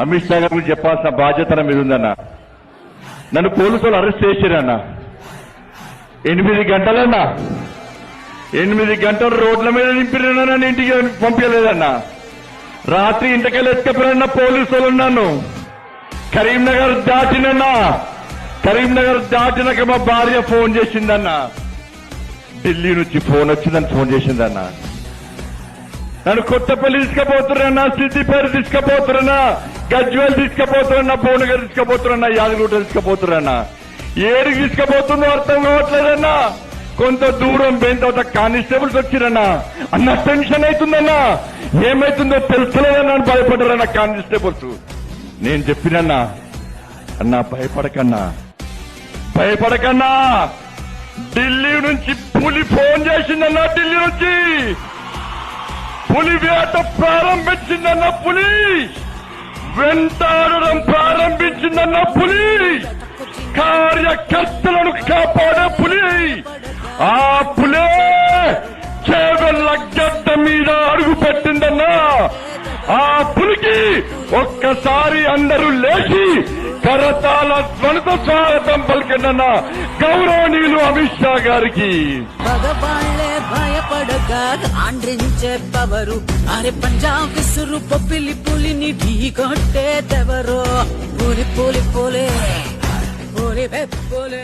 అమిత్ షా గారు చెప్పాల్సిన బాధ్యత మీద ఉందన్న. నన్ను పోలీసులు అరెస్ట్ చేసిరన్న. ఎనిమిది గంటలన్న. ఎనిమిది గంటలు రోడ్ల మీద నింపిరన్నా నన్ను ఇంటికి పంపించలేదన్న. రాత్రి ఇంటికెళ్ళి ఎత్తుకపోయిన పోలీసులు ఉన్నాను కరీంనగర్ దాటినన్నా. కరీంనగర్ దాటినాక మా భార్య ఫోన్ చేసిందన్న. ఢిల్లీ నుంచి ఫోన్ వచ్చిందని ఫోన్ చేసిందన్న. నన్ను కొత్తపల్లి తీసుకపోతున్నా సిద్దిపేట తీసుకపోతున్నా గజ్వేల్ తీసుకుపోతున్నా భువనగర్ తీసుకుపోతున్నా యాదగిరిగుట్ట తీసుకుపోతున్నా. ఏడికి తీసుకుపోతుందో అర్థం కావట్లేదన్నా. కొంత దూరం పోయిన తర్వాత కానిస్టేబుల్స్ వచ్చిరన్నా. అన్న టెన్షన్ అవుతుందన్నా. ఏమైతుందో తెలుసులేదన్నా అని భయపడ్డారన్న కానిస్టేబుల్స్. నేను చెప్పినన్నా అన్నా భయపడకన్నా. భయపడకన్నా. ఢిల్లీ నుంచి పులి ఫోన్ చేసిందన్నా ఢిల్లీ నుంచి. పులి వేట ప్రారంభించిందన్న పులి. వెంటాడడం ప్రారంభించిందన్న పులి! కార్యకర్తలను కాపాడే పులి! ఆ పులే చేవెళ్ళ గడ్డ మీద అడుగు పెట్టిందన్నా ఆ పులికి ఒక్కసారి అందరూ లేచి కరతాల ధ్వనిత స్వాగతం పలికిందన్న గౌరవనీయులు అమిత్ షా గారికి. మగవాళ్ళే భయపడక ఆండ్రించే పవరు అరే పంజాబ్ విసురు పొప్పిలి పులిని ఢీకొట్టేదెవరో పులి పులి పులి పులి పులి